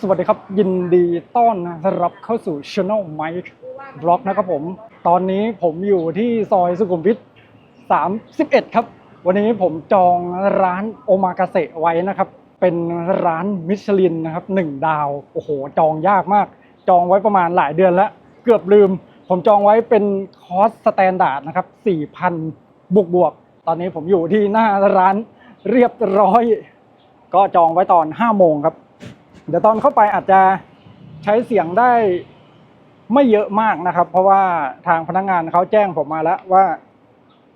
สวัสดีครับ ยินดีต้อนรับเข้าสู่ Channel Mike Vlog นะครับผม ตอนนี้ผมอยู่ที่ซอยสุขุมวิท31 ครับ วันนี้ผมจองร้านโอมากาเสะไว้นะครับ เป็นร้านมิชลินนะครับหนึ่งดาว โอ้โห จองยากมาก จองไว้ประมาณหลายเดือนแล้ว เกือบลืม ผมจองไว้เป็นคอสสแตนดาร์ดนะครับ4,000 บวกบวก ตอนนี้ผมอยู่ที่หน้าร้านเรียบร้อย ก็จองไว้ตอน5โมงครับ เดี๋ยวตอนเข้าไปอาจจะใช้เสียงได้ไม่เยอะมากนะครับ เพราะว่าทางพนักงานเขาแจ้งผมมาแล้วว่า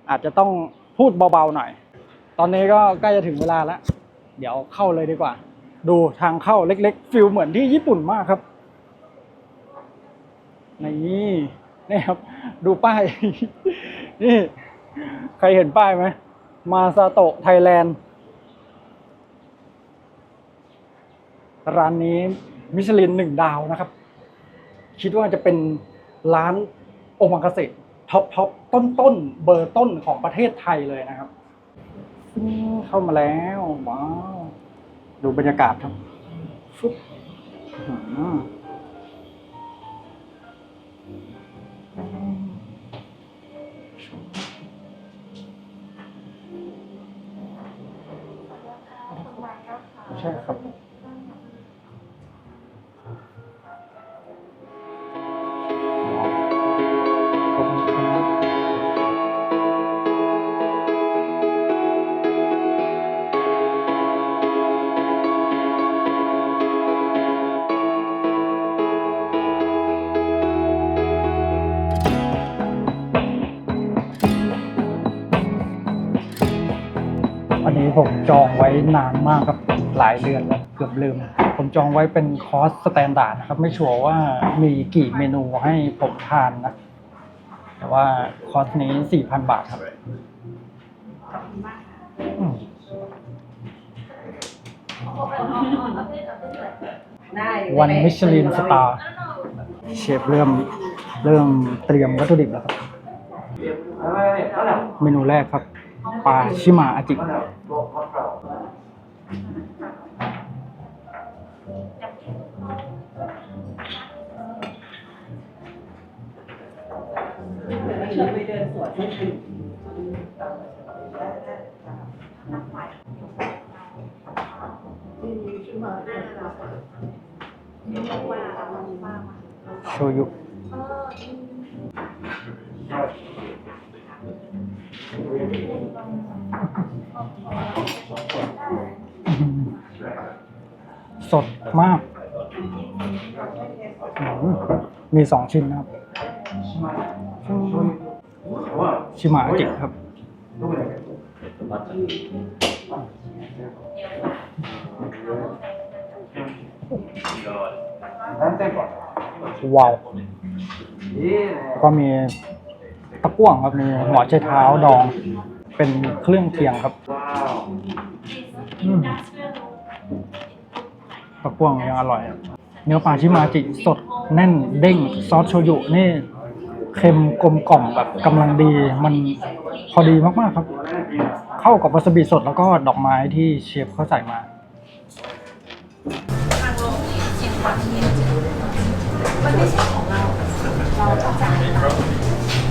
อาจจะต้องพูดเบาๆหน่อย ตอนนี้ก็ใกล้จะถึงเวลาแล้ว เดี๋ยวเข้าเลยดีกว่า ดูทางเข้าเล็กๆฟิลเหมือนที่ญี่ปุ่นมากครับนี่นี่ครับ ดูป้าย นี่ ใครเห็นป้ายไหมมาซาโตะไทยแลนด์ ร้านนี้มิชลินหนึ่งดาวนะครับ คิดว่าจะเป็นร้านโอมากาเสท็อปท็อปต้นต้นเบอร์ต้นของประเทศไทยเลยนะครับ เข้ามาแล้วว้าวดูบรรยากาศครับฟุบอื้อหือใช่ครับ ผมจองไว้นานมากครับหลายเดือนแล้วเกือบลืม ผมจองไว้เป็นคอร์สสแตนดาร์ดนะครับ ไม่ชัวร์ว่ามีกี่เมนูให้ผมทานนะ แต่ว่าคอร์สนี้ 4,000 บาทครับอืมได้วันมิชลินสตาร์เชฟเริ่มเริ่มเตรียมวัตถุดิบแล้วครับ เมนูแรกครับปลาชิมาอาจิ ไปเดินสวนที่อื่นโชยุอื้อหือ สดมาก มีสองชิ้นนะครับ ชิมาอจิครับว้าวก็มีตะกั่วครับมีหัวไชเท้าดอง เป็นเครื่องเคียงครับอืมตะกั่วยังอร่อย เนื้อปลาชิมาจิสดแน่นเด้งซอสโชยุนี่เค็มกลมกล่อมแบบกำลังดีมันพอดีมากๆครับ เข้ากับวาซาบิสดแล้วก็ดอกไม้ที่เชฟเขาใส่มาโอ้ยเราเราติดขับมาแ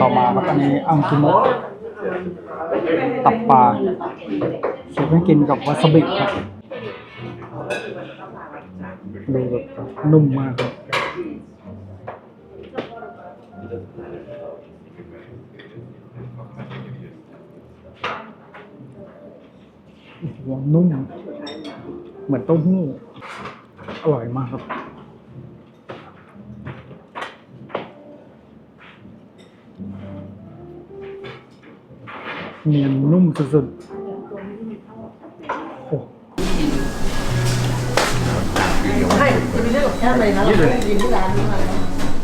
ต่อมาครับอันนี้อังกิมะตับปลาเชฟให้กินกับวาซาบิครับดูแบบนุ่มมากครับหัวนุ่ม เหมือนเต้าหู้ อร่อยมากครับ เนียนนุ่มสุดๆโอ้ ให้จะมีเรื่องกับแค่ไหน เลยนะเราไม่ได้กินที่ร้านนี้มาแล้ว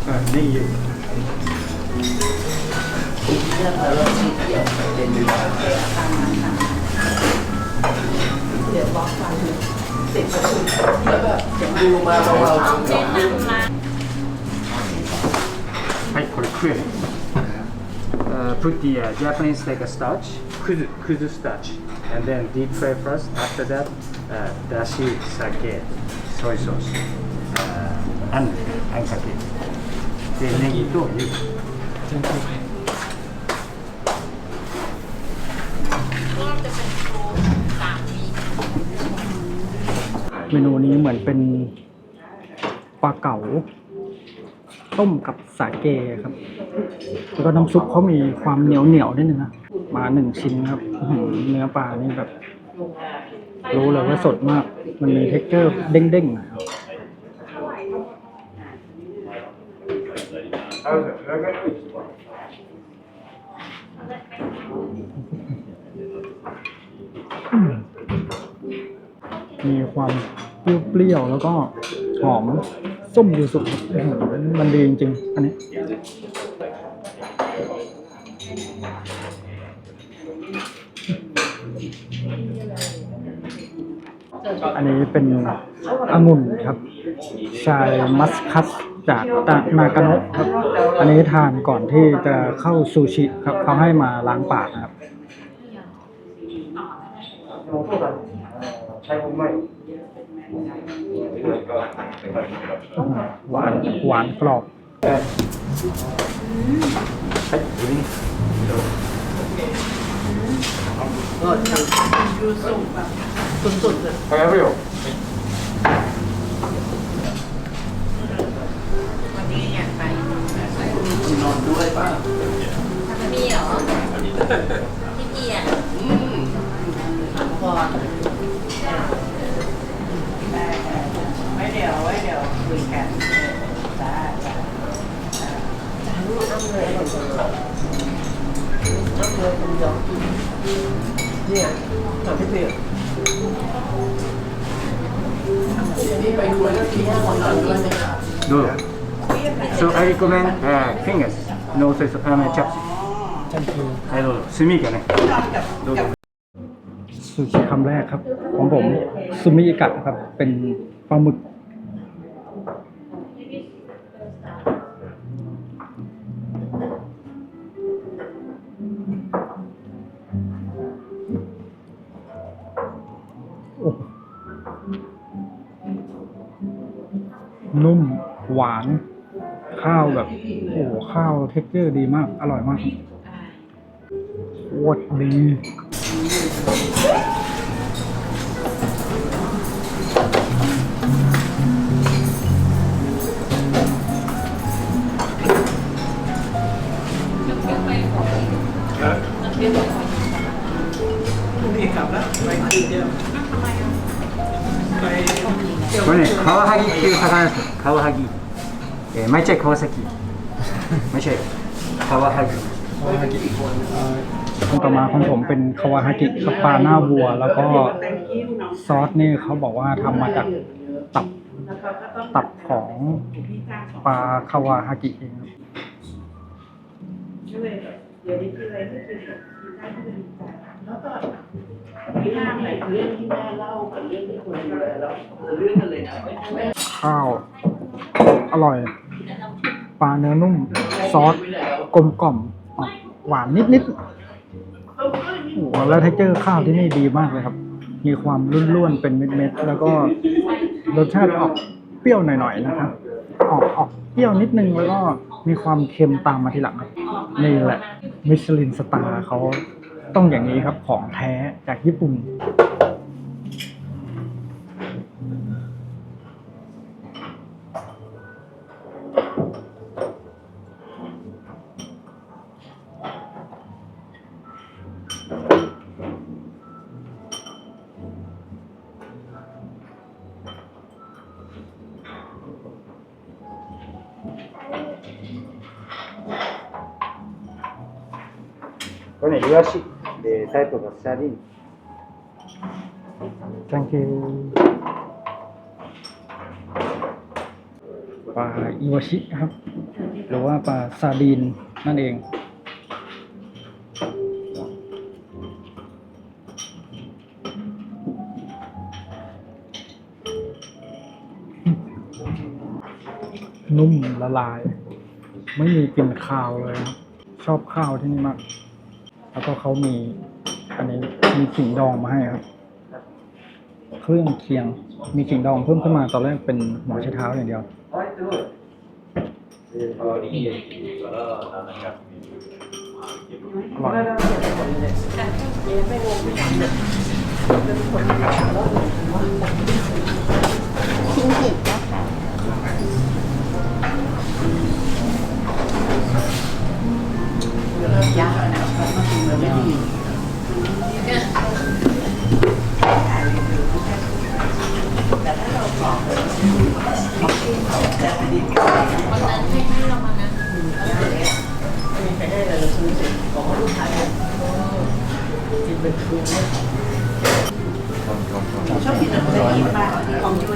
うんネギ入れる เลือกแล้วเราชีเกี่ยวเป็นเนื้อตามนั้นค่ะเดี๋ยวบล็อกฟันติดประตูแล้วแบบเสียงดูมาเบา はいこれクエね Uh, put the uh, Japanese like a starch, kuzu, kuzu starch, and then deep fry first. After that, uh, dashi, sake, soy sauce, uh, and and sake. でネギと柚子 เมนูนี้เหมือนเป็นปลาเก๋า ต้มกับสาเกครับ แล้วก็น้ำซุปเขามีความเหนียวเหนียวนิดนึงนะมาหนึ่งชิ้นครับเนื้อปลานี่แบบ รู้เลยว่าสดมาก มันมีเท็กเจอร์เด้งๆนะครับมีความเปรี้ยวๆแล้วก็หอมส้มยูสุอื้อหือมันดีจริงๆ อันนี้ อันนี้เป็นองุ่นครับ ชายมัสคัสจากตานากาโนะครับ อันนี้ทานก่อนที่จะเข้าซูชิครับเขาให้มาล้างปากนะครับ หวานหวานกรอบ ก็ยูสุแบบ สุดๆเลยแฮร์รี่วันนี้อยากไปคุณนอนด้วยป่ะมีเหรอพี่เกียร์พอไม่เดี๋ยวไม่เดี๋ยวคุยกันจ้าจ้าจ้าลูกต้องเลยต้องเลยคุณย้อมเนี่ยทำให้เปลี่ยน Do. So I recommend uh, fingers, no s e s a m chaps. Thank you. ดูซิมิกันนะดู ซูชิคำแรกครับ ของผมซูมิอิกะครับ เป็นปลาหมึก นุ่ม หวาน ข้าวแบบ โอ้โหข้าวเท็กเจอร์ดีมาก อร่อยมากโคตรดี คาวาฮากิเอ่อไม่ใช่คาวาซากิไม่ใช่คาวาฮากิต่อมาของผมเป็นคาวาฮากิสปาหน้าวัว แล้วก็ซอสนี่เขาบอกว่าทำมาจากตับตับของปลาคาวาฮากิเองข้าว อร่อย ปลาเนื้อนุ่ม ซอสกลมกล่อม หวานนิดๆโอ้แล้วเทคเจอร์ข้าวที่นี่ดีมากเลยครับ มีความร่วนๆ เป็นเม็ดๆ แล้วก็รสชาติออกเปรี้ยวหน่อยๆ นะครับ ออกออกเปรี้ยวนิดนึง แล้วก็มีความเค็มตามมาทีหลังครับ นี่แหละ มิชลินสตาร์เขาต้องอย่างนี้ครับ ของแท้จากญี่ปุ่น これねイワシでタイプがサディン thank you ปลาอิวาชิครับ หรือว่าปลาซาดีนนั่นเอง นุ่มละลาย ไม่มีกลิ่นคาวเลยครับชอบข้าวที่นี่มาก แล้วก็เขามีอันนี้มีขิงดองมาให้ครับ เครื่องเคียงมีขิงดองเพิ่มขึ้นมาตอนแรกเป็นหัวไชเท้าอย่างเดียวอร่อยชิ้นหิบน ชอบกินอะไรที่บ้านของยู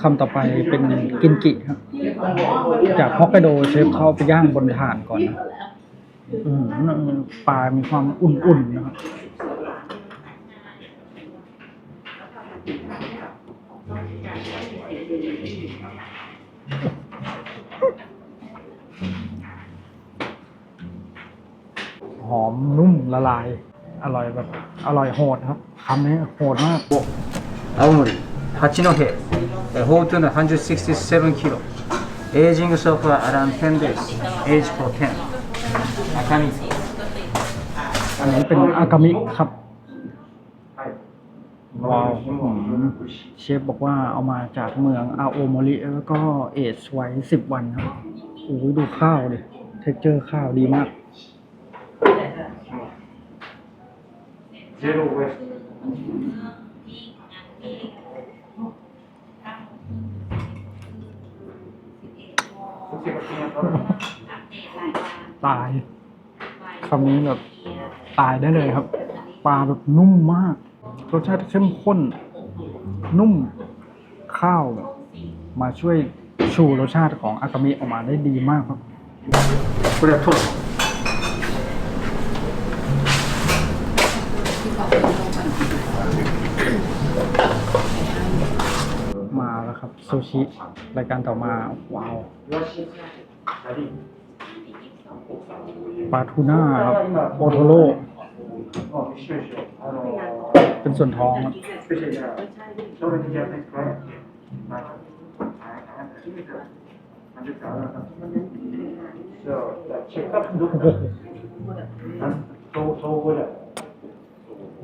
คำต่อไปเป็นกินกิครับ จากฮอกไกโดเชฟเขาไปย่างบนถ่านก่อนนะอืมปลา มีความอุ่นๆนะครับ หอมนุ่มละลาย อร่อยแบบ อร่อยโหดครับคำนี้โหดมาก 青森八戸 hold 167 kilo. Aging of around 10 days. Age for 10. อากามิอันนี้เป็นอากามิครับว้าวเชฟบอกว่าเอามาจากเมืองอาโอโมริแล้วก็เอชไว้สิบวันครับโอ้ยดูข้าวดิเท็กเจอร์ข้าวดีมากเจโรเว ตายคำนี้แบบตายได้เลยครับ ปลาแบบนุ่มมาก รสชาติเข้มข้น นุ่มข้าวมาช่วยชูรสชาติของอากามิออกมาได้ดีมากครับเปลือกท ซูชิ รายการต่อมา ว้าวปลาทูน่าครับโอโทโร่เป็นส่วนท้องครับ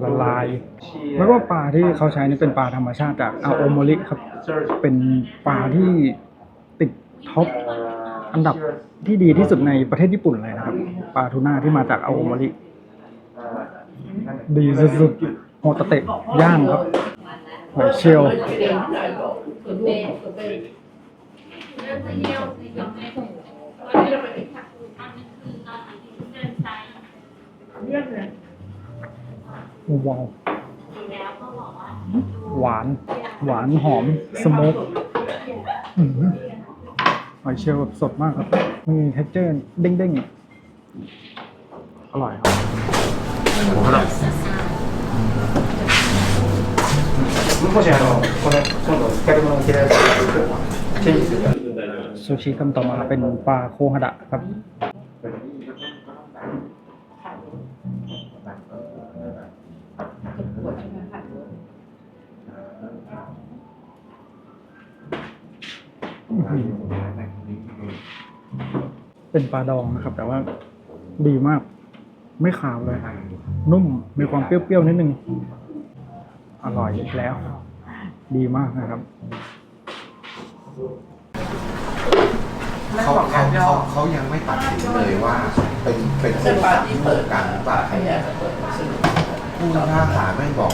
ละลายไม่ว่าปลาที่เขาใช้นี่เป็นปลาธรรมชาติจากอาโอโมริครับ เป็นปลาที่ติดท็อปอันดับที่ดีที่สุดในประเทศญี่ปุ่นเลยนะครับ ปลาทูน่าที่มาจากอาโอโมริ ดีสุดๆโฮตาเตะย่างครับหอยเชลล วาวหวาน หวานหอม สโมกหอยเชลล์แบบสดมากครับ มีเท็กเจอร์เด้งเด้ๆอร่อยครับซูชิคำต่อมาเป็นปลาโคฮดะครับ เป็นปลาดองนะครับ แต่ว่าดีมาก ไม่ขาวเลย นุ่มมีความเปรี้ยวๆนิดนึง อร่อยอีกแล้ว ดีมากนะครับ เขาเขาเขาเขายังไม่ตัดสินเลยว่าเป็นเป็นโคราที่เปิดกันหรือเปล่าผู้พิพากษาไม่บอก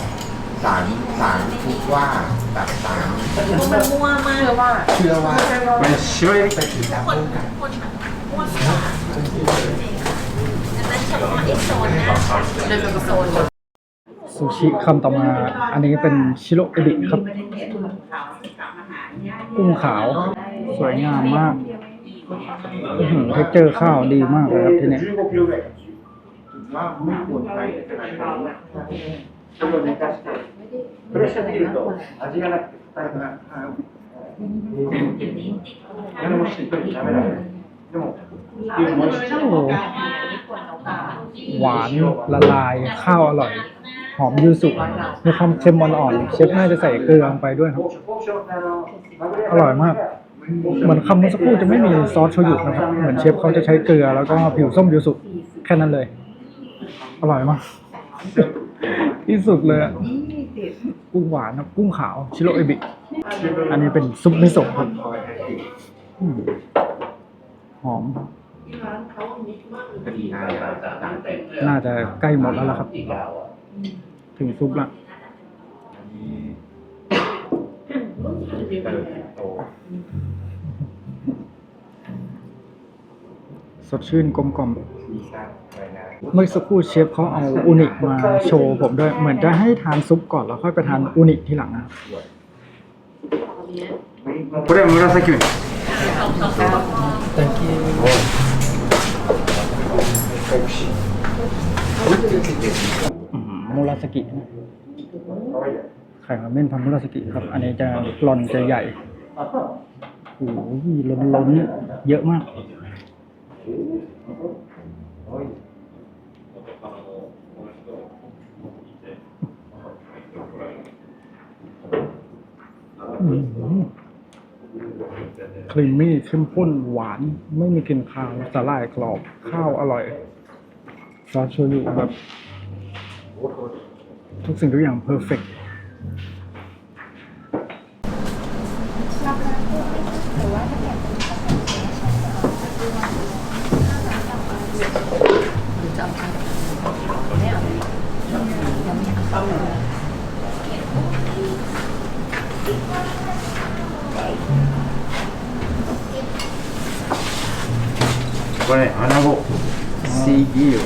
สารสาลพูดว่าแบบศาลมันมั่วมากเลยว่าเชื่อว่าเป็นถึงแล้วคนคน ซูชิคำต่อมา อันนี้เป็นชิโรเอบิครับ กุ้งขาว สวยงามมากเท็กเจอร์ข้าวดีมากเลยครับที่นี่รไป หวานละลายข้าวอร่อย หอมยูสุมีความเค็มอ่อนๆเชฟน่าจะใส่เกลือลงไปด้วยครับ อร่อยมาก เหมือนคำเมื่อสักครู่จะไม่มีซอสโชยุนะครับ เหมือนเชฟเขาจะใช้เกลือแล้วก็ผิวส้มยูสุแค่นั้นเลย อร่อยมาก ที่สุดเลยกุ้งหวานกุ้งขาว ชิโรเอบิ อันนี้เป็นซุปมิโซะครับ อืมหอม คดีอาญาต่างเป็น น่าจะใกล้หมดแล้วล่ะครับ ถึงซุปละ อันนี้เติบโต สดชื่นกลมกล่อม มีสร้างไว้นะ เมื่อสักครู่เชฟเขาเอาอูนิมาโชว์ผมด้วย เหมือนจะให้ทานซุปก่อนแล้วค่อยไปทานอูนิทีหลังนะครับ これは紫ウニ อื้อหือมูราสกินะไข่ราเม่นพันธุ์มูราสกิครับ อันนี้จะหลอนจะใหญ่โอ้โหล้นล้นๆเยอะมากอื้อหือ ครีมมี่เข้มข้นหวาน ไม่มีกลิ่นคาวสาหร่ายกรอบ ข้าวอร่อยซอสโชยุแบบ ทุกสิ่งทุกอย่างเพอร์เฟก これねアナゴシーギル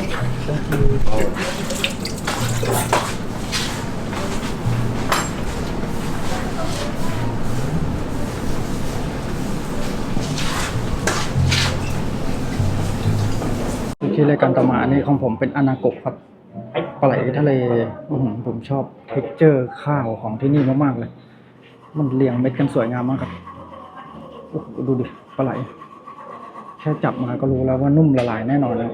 ที่รายการต่อมาอันนี้ของผมเป็นอนาโกะครับปลาไหลทะเลอื้อหือผมชอบเท็กเจอร์ข้าวของที่นี่มากๆเลย มันเรียงเม็ดกันสวยงามมากครับโอ้โหดูดิปลาไหล แ ค่จับมาก็รู้แล้วว่านุ่มละลายแน่นอนเลย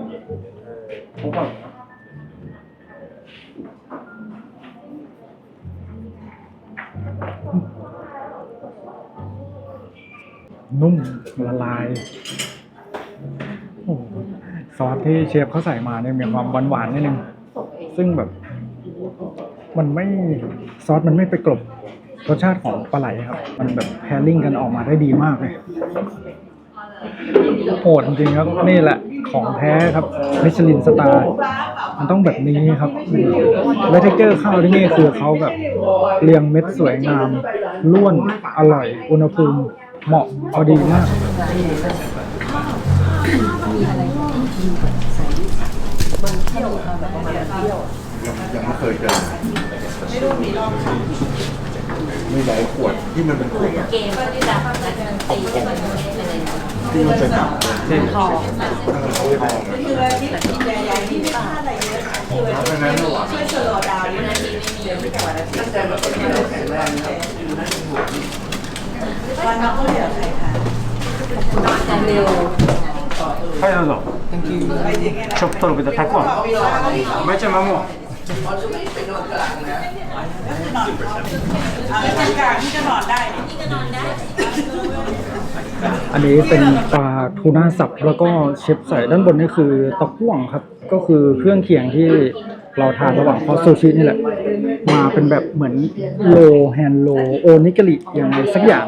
นุ่มละลายอซอสที่เชฟเขาใส่มาเนี่ยมีความหวานๆนิดนึง ซึ่งแบบ มันไม่ซอสมันไม่ไปกลบรสชาติของปลาไหลครับ มันแบบแพริ่งกันออกมาได้ดีมากเลย โหดจริงๆครับ นี่แหละของแท้ครับมิชลินสตาร์มันต้องแบบนี้ครับและเทคเจอร์ข้าวที่นี่คือเขาแบบเรียงเม็ดสวยงามล้วนอร่อย อุณหภูมิเหมาะพอดีมากยังยังไม่เคยเจอไม่ได้ขวดที่มันเป็นขวดแบบเกมก็ได้รับนักดนต รีก็ได้อะไร ที่มันเป็นแบบ ทอง เออทองอะ คือที่ที่แม่ยายที่ไม่ค่าอะไรเยอะคือ เพราะฉะนั้นระหว่าง ช่วยชะลอดาวนี่นะที่ไม่มีวันอาทิตย์แต่แบบเป็นเราแข็งแรงนะวันนักก็เหลือใครคะ จะเร็ว はいどうぞ ไปยังไงนะ チョップトルクでたくあんめちゃまも อันนี้เป็นปลาทูน่าสับแล้วก็เชฟใส่ด้านบนนี่คือตะก่วงครับ ก็คือเครื่องเคียงที่เราทานระหว่างคอสซูชินี่แหละ มาเป็นแบบเหมือนโลแฮนโลโอนิกริอย่างไรสักอย่าง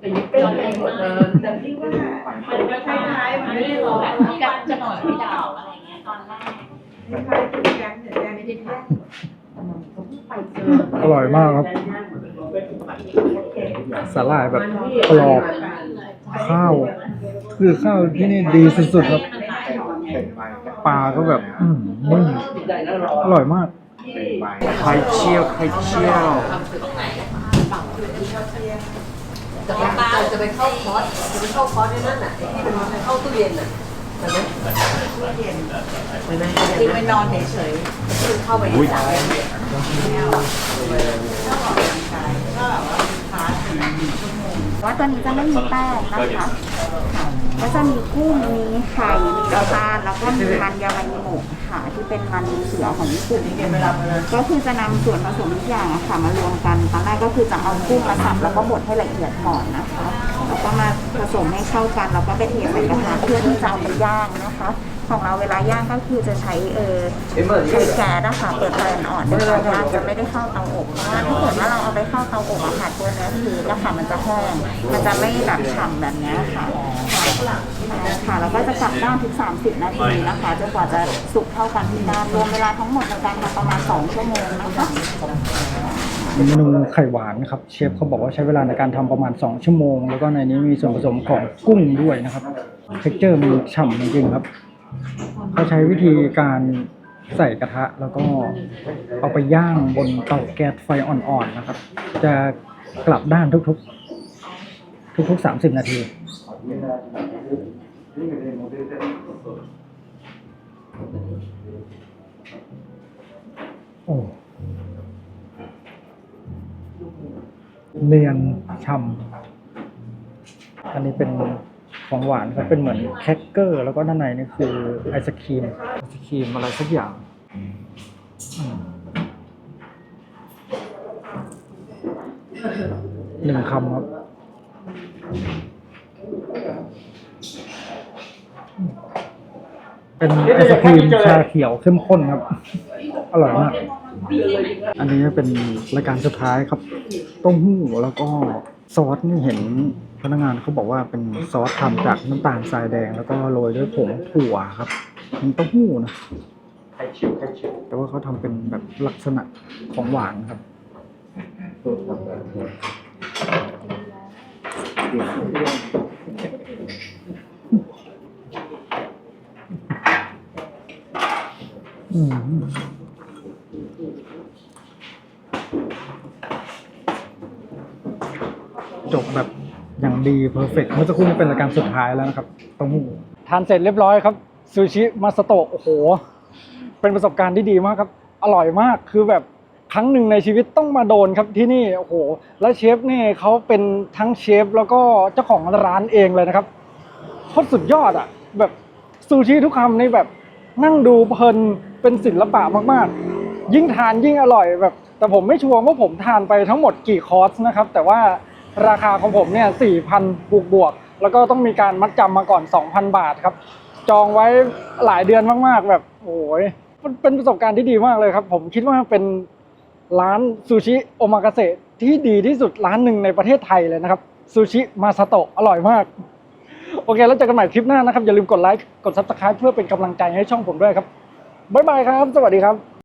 เป็นเป็นหมดเลยแต่พี่ว่า มันก็คล้ายๆมันไม่ได้ร้อนที่กันจะหน่อยพี่ดาวอะไรเงี้ยตอนแรกคล้ายๆที่แกงแต่แกงไม่ได้ทานอร่อยมากครับ สาหร่ายแบบกรอบข้าว คือข้าวที่นี่ดีสุดๆครับ ปลาก็แบบอืมนุ่มอร่อยมาก ไข่เจียวไข่เจียว จะไปจะไปเข้าคอร์สจะไปเข้าคอร์สในนั่นน่ะที่เป็นเข้าตู้เย็นน่ะเห็นไหมเย็นเห็นไหมจริงไปนอนเฉยคือเข้าไปในสายๆไม่เอาถ้าออกกำลังกายก็แบบว่าพาร์ทชั่วโมงว่าตัวนี้จะไม่มีแป้งนะคะ ก็จะมีกุ้งมีไข่มีกระพานแล้วก็มีมันยามานิโมะค่ะที่เป็นมันเสือของญี่ปุ่นก็คือจะนำส่วนผสมทุกอย่างอะค่ะมารวมกันตอนแรกก็คือจะเอากุ้งมาสับแล้วก็บดให้ละเอียดก่อนนะคะแล้วก็มาผสมให้เข้ากันแล้วก็ไปเทใส่กระทะเพื่อที่จะเอาไปย่างนะคะ ของเราเวลาย่างก็คือจะใช้เออใช้แก๊สนะคะเปิดไฟอ่อนๆด้วยย่างจะไม่ได้เข้าเตาอบเพราะว่าถ้าเกิดว่าเราเอาไปเข้าเตาอบอะค่ะตัวเนื้อคือแล้วค่ะมันจะแห้งมันจะไม่แบบฉ่ำแบบเนี้ยค่ะค่ะค่ะแล้วก็จะกลับด้านทุก 30 นาทีนะคะจนกว่าจะสุกเท่ากันทุกด้านรวมเวลาทั้งหมดในการทำประมาณ 2 ชั่วโมงนะคะเมนูไข่หวานนะครับเชฟเขาบอกว่าใช้เวลาในการทำประมาณ 2 ชั่วโมง แล้วก็ในนี้มีส่วนผสมของกุ้งด้วยนะครับเท็กเจอร์มันฉ่ำจริงๆครับ เขาใช้วิธีการใส่กระทะแล้วก็เอาไปย่างบนเตาแก๊สไฟอ่อนๆนะครับ จะกลับด้านทุกๆ ทุกๆ30นาที โอ้เนียนช่ำอันนี้เป็น ของหวานครับเป็นเหมือนแคคเกอร์ แล้วก็ด้านในนี่คือไอศครีมไอศครีมอะไรสักอย่างอืมหนึ่งคำครับเป็นไอศครีมชาเขียวเข้มข้นครับ อร่อยมาก อันนี้เป็นรายการสุดท้ายครับเต้มหู้แล้วก็ซอสนี่เห็น พนักงานเขาบอกว่าเป็นซอสทำจากน้ำตาลทรายแดง แล้วก็โรยด้วยผงถั่วครับมันเต้าหู้นะไข่เจียวไข่เจียวแต่ว่าเขาทำเป็นแบบลักษณะของหวานครับอืมจบแบบ อย่างดีเพอร์เฟกเมื่อสักครู่นี้เป็นรายการสุดท้ายแล้วนะครับเต้าหู้ทานเสร็จเรียบร้อยครับซูชิมาสโตะโอ้โห เป็นประสบการณ์ที่ดีมากครับ อร่อยมากคือแบบครั้งหนึ่งในชีวิตต้องมาโดนครับที่นี่โอ้โหแล้วเชฟนี่เขาเป็นทั้งเชฟแล้วก็เจ้าของร้านเองเลยนะครับโคตรสุดยอดอะ แบบซูชิทุกคำในแบบนั่งดูเพลินเป็นศิลปะมากๆ ยิ่งทานยิ่งอร่อยแบบ แต่ผมไม่ชัวร์ว่าผมทานไปทั้งหมดกี่คอร์สนะครับ แต่ว่า ราคาของผมเนี่ยสี่พันบวกบวกแล้วก็ต้องมีการมัดจำมาก่อน 2,000 บาทครับ จองไว้หลายเดือนมากๆ แบบโอ้ยมันเป็นประสบการณ์ที่ดีมากเลยครับ ผมคิดว่าเป็นร้านซูชิโอมากาเสะที่ดีที่สุดร้านหนึ่งในประเทศไทยเลยนะครับซูชิมาซาโตะอร่อยมาก โอเค แล้วเจอกันใหม่คลิปหน้านะครับ อย่าลืมกดไลค์กด subscribe เพื่อเป็นกำลังใจให้ช่องผมด้วยครับบ๊ายบายครับ สวัสดีครับ